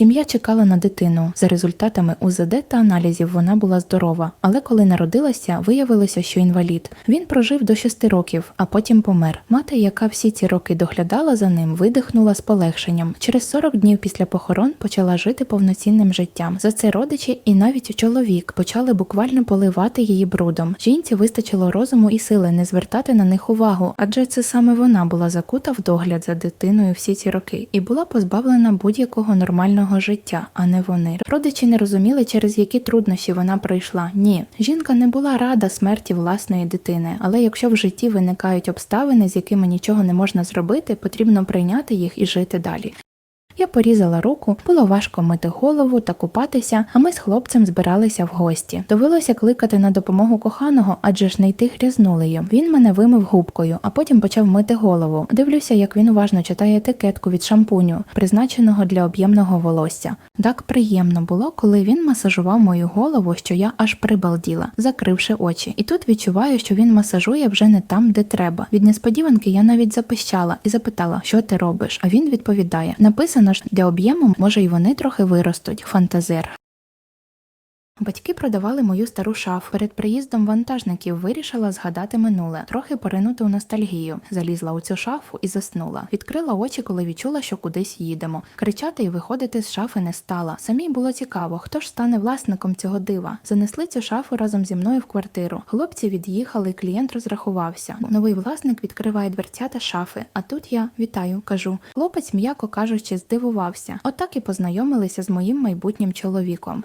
Сім'я чекала на дитину. За результатами УЗД та аналізів вона була здорова, але коли народилася, виявилося, що інвалід. Він прожив до 6 років, а потім помер. Мати, яка всі ці роки доглядала за ним, видихнула з полегшенням. Через 40 днів після похорон почала жити повноцінним життям. За це родичі і навіть чоловік почали буквально поливати її брудом. Жінці вистачило розуму і сили не звертати на них увагу, адже це саме вона була закута в догляд за дитиною всі ці роки і була позбавлена будь-якого нормального життя, а не вони. Родичі не розуміли, через які труднощі вона пройшла. Ні, жінка не була рада смерті власної дитини, але якщо в житті виникають обставини, з якими нічого не можна зробити, потрібно прийняти їх і жити далі. Я порізала руку, було важко мити голову та купатися, а ми з хлопцем збиралися в гості. Довелося кликати на допомогу коханого, адже ж не йти грязнулею. Він мене вимив губкою, а потім почав мити голову. Дивлюся, як він уважно читає етикетку від шампуню, призначеного для об'ємного волосся. Так приємно було, коли він масажував мою голову, що я аж прибалділа, закривши очі. І тут відчуваю, що він масажує вже не там, де треба. Від несподіванки я навіть запищала і запитала, що ти робиш. А він відповідає: написано ж для об'єму, може й вони трохи виростуть. Фантазер. Батьки продавали мою стару шафу. Перед приїздом вантажників вирішила згадати минуле, трохи поринути у ностальгію. Залізла у цю шафу і заснула. Відкрила очі, коли відчула, що кудись їдемо. Кричати і виходити з шафи не стала. Самій було цікаво, хто ж стане власником цього дива. Занесли цю шафу разом зі мною в квартиру. Хлопці від'їхали, клієнт розрахувався. Новий власник відкриває дверцята шафи. А тут я вітаю, кажу. Хлопець, м'яко кажучи, здивувався. Отак і познайомилися з моїм майбутнім чоловіком.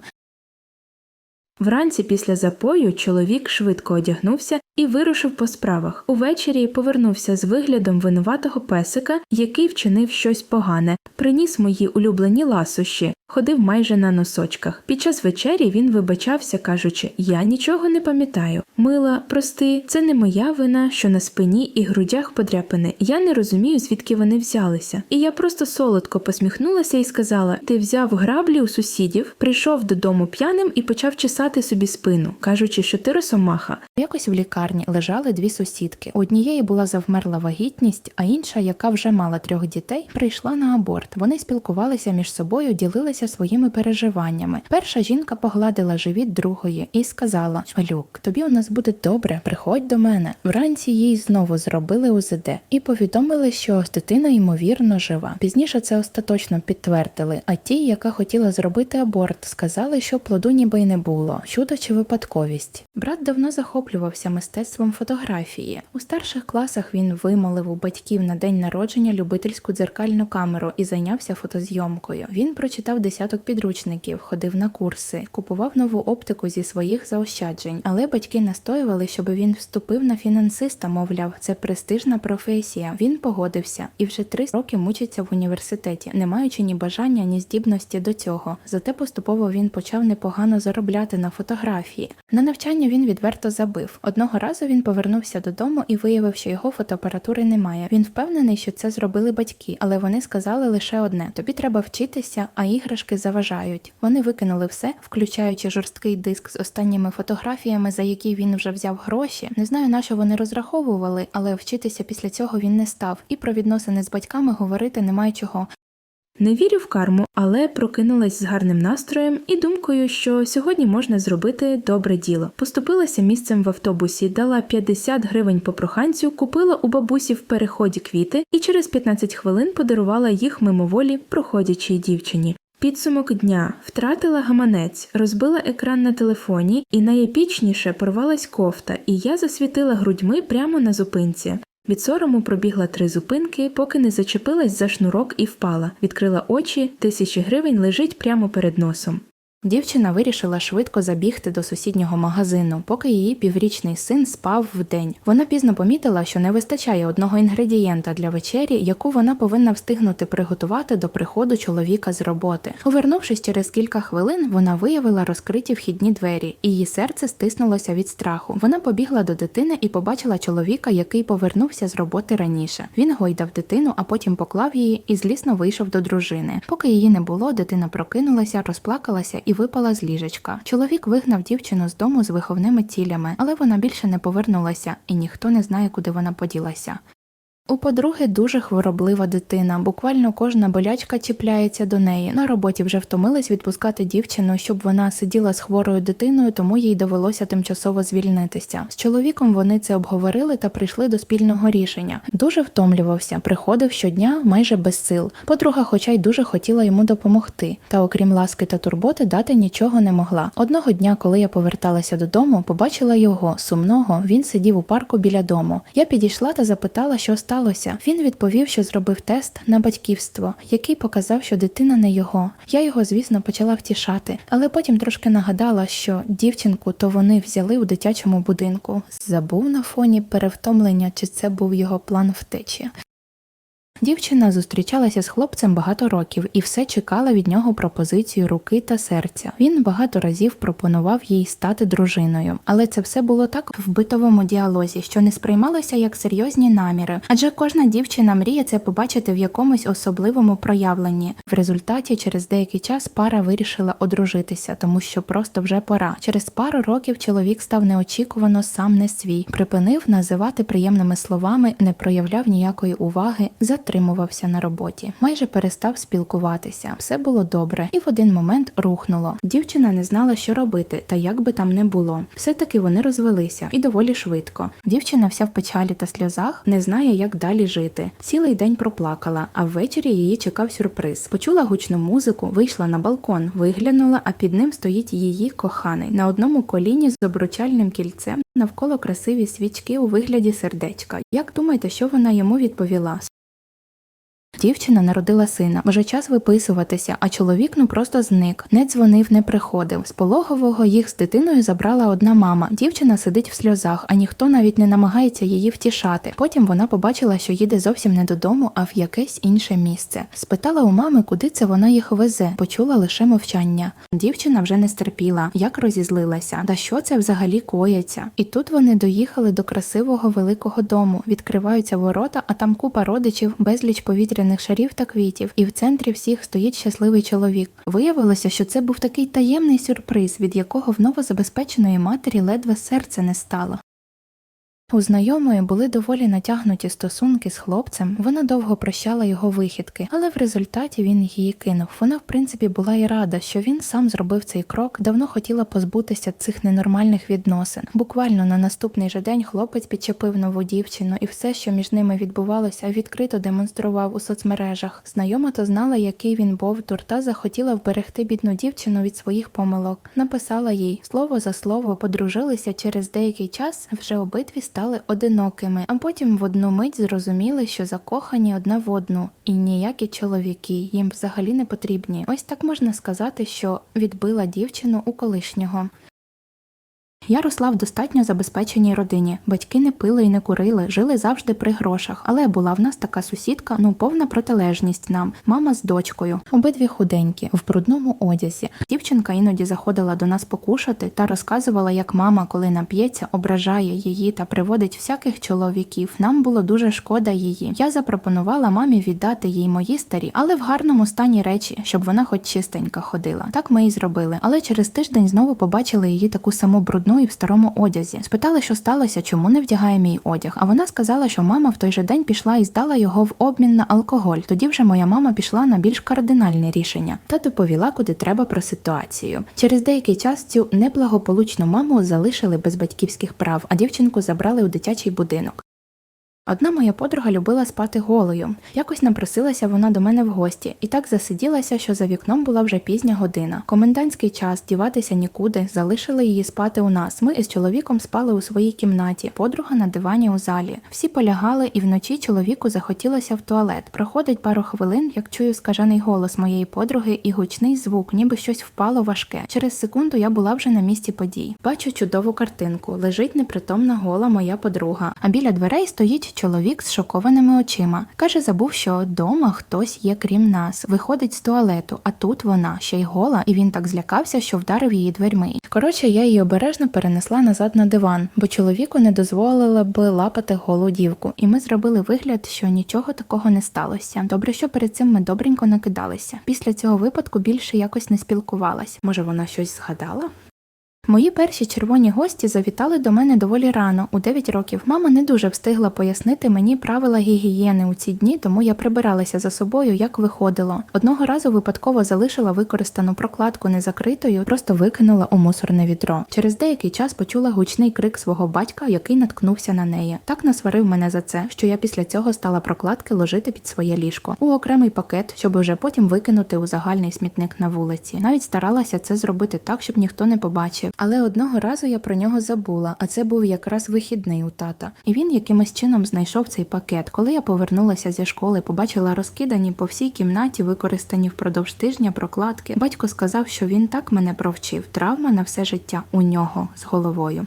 Вранці після запою чоловік швидко одягнувся і вирушив по справах. Увечері повернувся з виглядом винуватого песика, який вчинив щось погане, приніс мої улюблені ласощі, ходив майже на носочках. Під час вечері він вибачався, кажучи: Я нічого не пам'ятаю. Мила, прости, це не моя вина, що на спині і грудях подряпини. Я не розумію, звідки вони взялися. І я просто солодко посміхнулася і сказала: Ти взяв граблі у сусідів, прийшов додому п'яним і почав чесати собі спину, кажучи, що ти росомаха. Якось в лікарні лежали дві сусідки. Однієї була завмерла вагітність, а інша, яка вже мала трьох дітей, прийшла на аборт. Вони спілкувалися між собою, ділилися своїми переживаннями. Перша жінка погладила живіт другої і сказала: Люк, тобі у нас буде добре, приходь до мене. Вранці їй знову зробили УЗД і повідомили, що дитина ймовірно жива. Пізніше це остаточно підтвердили. А ті, яка хотіла зробити аборт, сказали, що плоду ніби й не було. Чудо чи випадковість. Брат давно захоплювався мистецтвом фотографії. У старших класах він вимолив у батьків на день народження любительську дзеркальну камеру і зайнявся фотозйомкою. Він прочитав десяток підручників, ходив на курси, купував нову оптику зі своїх заощаджень, але батьки настоювали, щоб він вступив на фінансиста, мовляв, це престижна професія. Він погодився і вже три роки мучиться в університеті, не маючи ні бажання, ні здібності до цього. Зате поступово він почав непогано заробляти на фотографії. На навчання він відверто забив. Одного разу він повернувся додому і виявив, що його фотоапаратури немає. Він впевнений, що це зробили батьки, але вони сказали лише одне: тобі треба вчитися, а іграшки заважають. Вони викинули все, включаючи жорсткий диск з останніми фотографіями, за які він вже взяв гроші. Не знаю, на що вони розраховували, але вчитися після цього він не став. І про відносини з батьками говорити немає чого. Не вірю в карму, але прокинулась з гарним настроєм і думкою, що сьогодні можна зробити добре діло. Поступилася місцем в автобусі, дала 50 гривень по проханцю, купила у бабусі в переході квіти і через 15 хвилин подарувала їх мимоволі проходячій дівчині. Підсумок дня втратила гаманець, розбила екран на телефоні, і найепічніше порвалась кофта, і я засвітила грудьми прямо на зупинці. Від сорому пробігла три зупинки, поки не зачепилась за шнурок і впала. Відкрила очі, тисячі гривень лежить прямо перед носом. Дівчина вирішила швидко забігти до сусіднього магазину, поки її піврічний син спав вдень. Вона пізно помітила, що не вистачає одного інгредієнта для вечері, яку вона повинна встигнути приготувати до приходу чоловіка з роботи. Повернувшись через кілька хвилин, вона виявила розкриті вхідні двері, і її серце стиснулося від страху. Вона побігла до дитини і побачила чоловіка, який повернувся з роботи раніше. Він гойдав дитину, а потім поклав її і злісно вийшов до дружини. Поки її не було, дитина прокинулася, розплакалася і випала з ліжечка. Чоловік вигнав дівчину з дому з виховними цілями, але вона більше не повернулася, і ніхто не знає, куди вона поділася. У подруги дуже хвороблива дитина, буквально кожна болячка чіпляється до неї. На роботі вже втомились відпускати дівчину, щоб вона сиділа з хворою дитиною, тому їй довелося тимчасово звільнитися. З чоловіком вони це обговорили та прийшли до спільного рішення. Дуже втомлювався, приходив щодня майже без сил. Подруга, хоча й дуже хотіла йому допомогти, та окрім ласки та турботи, дати нічого не могла. Одного дня, коли я поверталася додому, побачила його сумного. Він сидів у парку біля дому. Я підійшла та запитала, що сталося. Він відповів, що зробив тест на батьківство, який показав, що дитина не його. Я його, звісно, почала втішати, але потім трошки нагадала, що дівчинку то вони взяли у дитячому будинку. Забув на фоні перевтомлення, чи це був його план втечі. Дівчина зустрічалася з хлопцем багато років і все чекала від нього пропозицію руки та серця. Він багато разів пропонував їй стати дружиною, але це все було так в битовому діалозі, що не сприймалося як серйозні наміри. Адже кожна дівчина мріє це побачити в якомусь особливому проявленні. В результаті, через деякий час пара вирішила одружитися, тому що просто вже пора. Через пару років чоловік став неочікувано сам не свій, припинив називати приємними словами, не проявляв ніякої уваги, затримувався на роботі, майже перестав спілкуватися. Все було добре, і в один момент рухнуло. Дівчина не знала, що робити, та як би там не було. Все-таки вони розвелися і доволі швидко. Дівчина вся в печалі та сльозах не знає, як далі жити. Цілий день проплакала, а ввечері її чекав сюрприз. Почула гучну музику, вийшла на балкон, виглянула, а під ним стоїть її коханий на одному коліні з обручальним кільцем. Навколо красиві свічки у вигляді сердечка. Як думаєте, що вона йому відповіла? Дівчина народила сина, вже час виписуватися, а чоловік ну просто зник, не дзвонив, не приходив. З пологового їх з дитиною забрала одна мама. Дівчина сидить в сльозах, а ніхто навіть не намагається її втішати. Потім вона побачила, що їде зовсім не додому, а в якесь інше місце. Спитала у мами, куди це вона їх везе. Почула лише мовчання. Дівчина вже не стерпіла, як розізлилася. Та що це взагалі коїться? І тут вони доїхали до красивого великого дому. Відкриваються ворота, а там купа родичів, безліч повітряних шарів та квітів, і в центрі всіх стоїть щасливий чоловік. Виявилося, що це був такий таємний сюрприз, від якого в новозабезпеченої матері ледве серце не стало. У знайомої були доволі натягнуті стосунки з хлопцем. Вона довго прощала його вихідки, але в результаті він її кинув. Вона, в принципі, була і рада, що він сам зробив цей крок. Давно хотіла позбутися цих ненормальних відносин. Буквально на наступний же день хлопець підчепив нову дівчину, і все, що між ними відбувалося, відкрито демонстрував у соцмережах. Знайома то знала, який він бовтур, та захотіла вберегти бідну дівчину від своїх помилок. Написала їй слово за слово, подружилися через деякий час. Вже обидві стали одинокими, а потім в одну мить зрозуміли, що закохані одна в одну, і ніякі чоловіки їм взагалі не потрібні. Ось так можна сказати, що відбила дівчину у колишнього. Я росла в достатньо забезпеченій родині. Батьки не пили і не курили, жили завжди при грошах. Але була в нас така сусідка, ну повна протилежність нам, мама з дочкою, обидві худенькі, в брудному одязі. Дівчинка іноді заходила до нас покушати та розказувала, як мама, коли нап'ється, ображає її та приводить всяких чоловіків. Нам було дуже шкода її. Я запропонувала мамі віддати їй мої старі, але в гарному стані речі, щоб вона хоч чистенька ходила. Так ми і зробили. Але через тиждень знову побачили її таку саму брудну і в старому одязі. Спитали, що сталося, чому не вдягає мій одяг. А вона сказала, що мама в той же день пішла і здала його в обмін на алкоголь. Тоді вже моя мама пішла на більш кардинальне рішення та доповіла, куди треба про ситуацію. Через деякий час цю неблагополучну маму залишили без батьківських прав, а дівчинку забрали у дитячий будинок. Одна моя подруга любила спати голою. Якось напросилася вона до мене в гості, і так засиділася, що за вікном була вже пізня година. Комендантський час діватися нікуди, залишили її спати у нас. Ми із чоловіком спали у своїй кімнаті, подруга на дивані у залі. Всі полягали, і вночі чоловіку захотілося в туалет. Проходить пару хвилин, як чую скажений голос моєї подруги і гучний звук, ніби щось впало важке. Через секунду я була вже на місці подій. Бачу чудову картинку. Лежить непритомна гола моя подруга, а біля дверей стоїть чоловік з шокованими очима. Каже, забув, що вдома хтось є крім нас. Виходить з туалету, а тут вона ще й гола, і він так злякався, що вдарив її дверьми. Коротше, я її обережно перенесла назад на диван, бо чоловіку не дозволила би лапати голу дівку, і ми зробили вигляд, що нічого такого не сталося. Добре, що перед цим ми добренько накидалися. Після цього випадку більше якось не спілкувалась. Може, вона щось згадала? Мої перші червоні гості завітали до мене доволі рано, у 9 років. Мама не дуже встигла пояснити мені правила гігієни у ці дні, тому я прибиралася за собою, як виходило. Одного разу випадково залишила використану прокладку незакритою, просто викинула у мусорне відро. Через деякий час почула гучний крик свого батька, який наткнувся на неї. Так насварив мене за це, що я після цього стала прокладки ложити під своє ліжко у окремий пакет, щоб уже потім викинути у загальний смітник на вулиці. Навіть старалася це зробити так, щоб ніхто не побачив. Але одного разу я про нього забула, а це був якраз вихідний у тата. І він якимось чином знайшов цей пакет. Коли я повернулася зі школи, побачила розкидані по всій кімнаті, використані впродовж тижня прокладки. Батько сказав, що він так мене провчив. Травма на все життя у нього з головою.